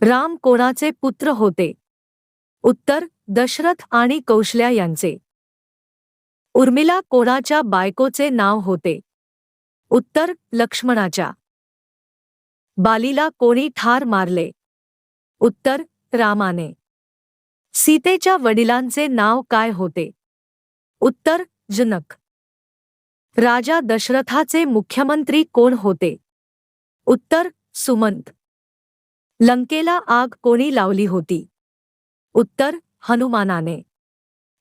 राम कोणाचे पुत्र होते? उत्तर दशरथ आणि कौशल्या यांचे. उर्मिला कोणाच्या बायकोचे नाव होते? उत्तर लक्ष्मणाच्या. बालीला कोणी ठार मारले? उत्तर रामाने. सीतेच्या वडिलांचे नाव काय होते? उत्तर जनक. राजा दशरथाचे मुख्यमंत्री कोण होते? उत्तर सुमंत. लंकेला आग कोणी लावली होती? उत्तर हनुमानाने.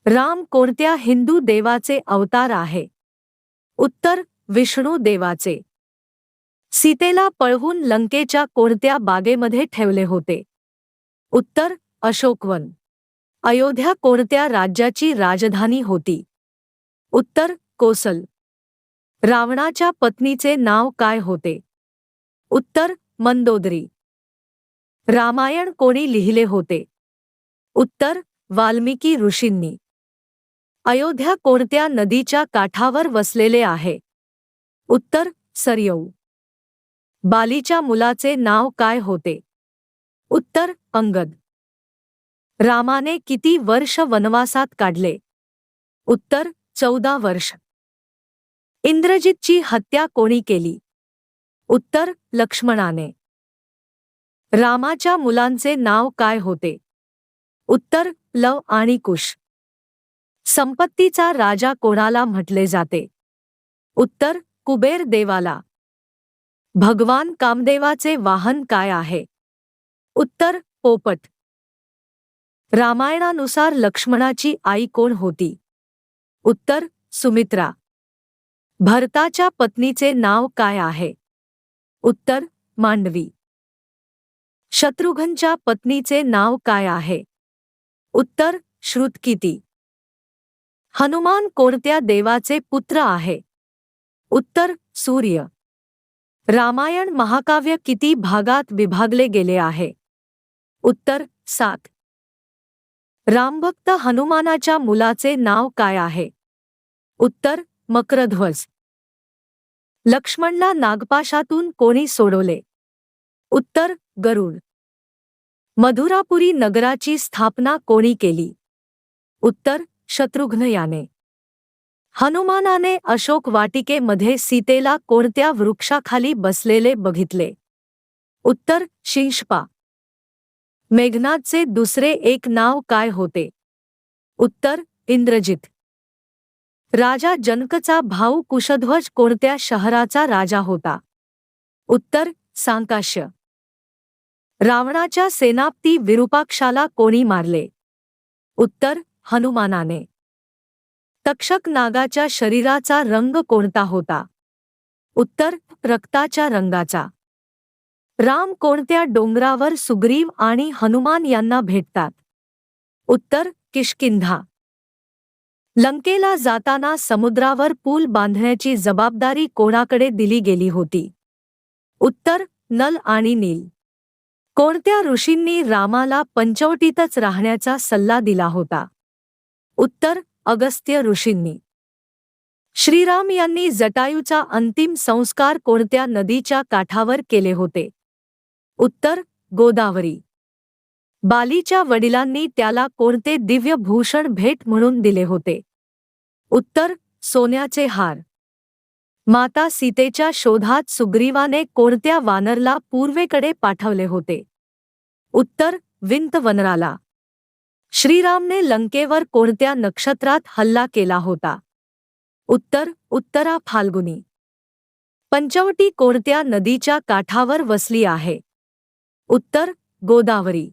राम कोणत्या हिंदू देवाचे अवतार आहे? उत्तर विष्णू देवाचे. सीतेला पळवून लंकेच्या कोणत्या बागेमध्ये ठेवले होते? उत्तर अशोकवन. अयोध्या कोणत्या राज्याची राजधानी होती? उत्तर कोसल. रावणाच्या पत्नीचे नाव काय होते? उत्तर मंदोदरी. रामायण कोणी लिहिले होते? उत्तर वाल्मिकी ऋषींनी. अयोध्या कोणत्या नदीच्या काठावर वसलेले आहे? उत्तर सरयऊ बालीच्या मुलाचे नाव काय होते? उत्तर अंगद. रामाने किती वर्ष वनवासात काढले? उत्तर चौदा वर्ष. इंद्रजितची हत्या कोणी केली? उत्तर लक्ष्मणाने. रामाच्या मुलांचे नाव काय होते? उत्तर लव आणि कुश. संपत्तीचा राजा कोणाला म्हटले जाते? उत्तर कुबेर देवाला. भगवान कामदेवाचे वाहन काय आहे? उत्तर पोपट. रामायणानुसार लक्ष्मणाची आई कोण होती? उत्तर सुमित्रा. भरताच्या पत्नीचे नाव काय आहे? उत्तर मांडवी. शत्रुघ्नच्या पत्नीचे नाव काय आहे? उत्तर श्रुतकीती. हनुमान कोणत्या देवाचे पुत्र आहे? उत्तर सूर्य. रामायण महाकाव्य किती भागात विभागले गेले आहे? उत्तर सात. रामभक्त हनुमानाच्या मुलाचे नाव काय आहे? उत्तर मक्रध्वज. लक्ष्मणला नागपाशातून कोणी सोडवले? उत्तर गरुड. मधुरापुरी नगराची स्थापना कोणी केली? उत्तर शत्रुघ्न याने. हनुमानाने अशोक वाटिकेमध्ये सीतेला कोणत्या वृक्षाखाली बसलेले बघितले? उत्तर शिंशपा. मेघनाथचे दुसरे एक नाव काय होते? उत्तर इंद्रजित. राजा जनकचा भाऊ कुशध्वज कोणत्या शहराचा राजा होता? उत्तर सांकाश्य. रावणाच्या सेनापती विरूपाक्षाला कोणी मारले? उत्तर हनुमानाने. तक्षक नागाच्या शरीराचा रंग कोणता होता? उत्तर रक्ताच्या रंगाचा. राम कोणत्या डोंगरावर सुग्रीव आणि हनुमान यांना भेटतात? उत्तर किष्किंधा. लंकेला जाताना समुद्रावर पूल बांधण्याची जबाबदारी कोणाकडे दिली गेली होती? उत्तर नल आणि नील. कोणत्या ऋषींनी रामाला पंचवटीतच राहण्याचा सल्ला दिला होता? उत्तर अगस्त्य ऋषींनी. श्रीराम यांनी जटायूचा अंतिम संस्कार कोणत्या नदीच्या काठावर केले होते? उत्तर गोदावरी. बालीच्या वडिलांनी त्याला कोणते दिव्य भूषण भेट म्हणून दिले होते? उत्तर सोन्याचे हार. माता सीतेच्या शोधात सुग्रीवाने कोणत्या वानरला पूर्वेकडे पाठवले होते? उत्तर विंत वनराला श्रीरामने लंकेवर कोणत्या नक्षत्रात हल्ला केला होता? उत्तर उत्तरा फाल्गुनी. पंचवटी कोणत्या नदीच्या काठावर वसली आहे? उत्तर गोदावरी.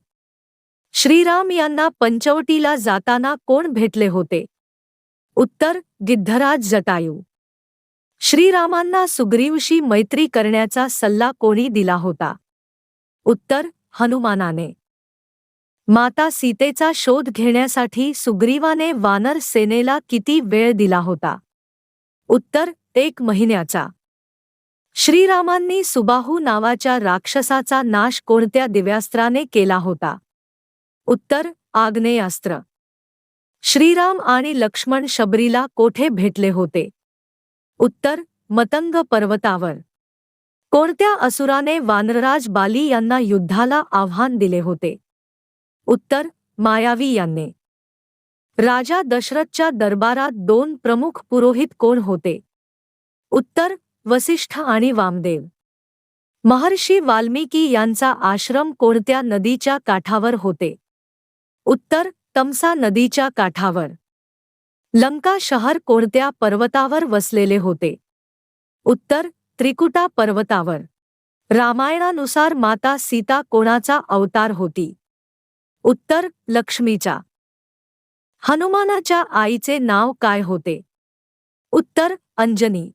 श्रीराम यांना पंचवटीला जाताना कोण भेटले होते? उत्तर गिद्धराज जटायू. श्रीरामांना सुग्रीवशी मैत्री करण्याचा सल्ला कोणी दिला होता? उत्तर हनुमानाने. माता सीतेचा शोध घेण्यासाठी सुग्रीवाने वानर सेनेला किती वेळ दिला होता? उत्तर एक महिन्याचा. श्रीरामांनी सुबाहू नावाच्या राक्षसाचा नाश कोणत्या दिव्यास्त्राने केला होता? उत्तर आग्नेयास्त्र. श्रीराम आणि लक्ष्मण शबरीला कोठे भेटले होते? उत्तर मतंग पर्वतावर. कोणत्या असुराने वानरराज बाली यांना युद्धाला आव्हान दिले होते? उत्तर मायावी यांनी. राजा दशरथच्या दरबारात दोन प्रमुख पुरोहित कोण होते? उत्तर वसिष्ठ आणि वामदेव. महर्षी वाल्मिकी यांचा आश्रम कोणत्या नदीच्या काठावर होते? उत्तर तमसा नदीच्या काठावर. लंका शहर कोणत्या पर्वतावर वसलेले होते? उत्तर त्रिकुटा पर्वतावर. रामायणानुसार माता सीता कोणाचा अवतार होती? उत्तर लक्ष्मीचा. हनुमानाच्या आईचे नाव काय होते? उत्तर अंजनी.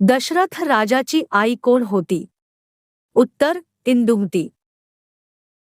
दशरथ राजाची आई कोण होती? उत्तर इंदुमती.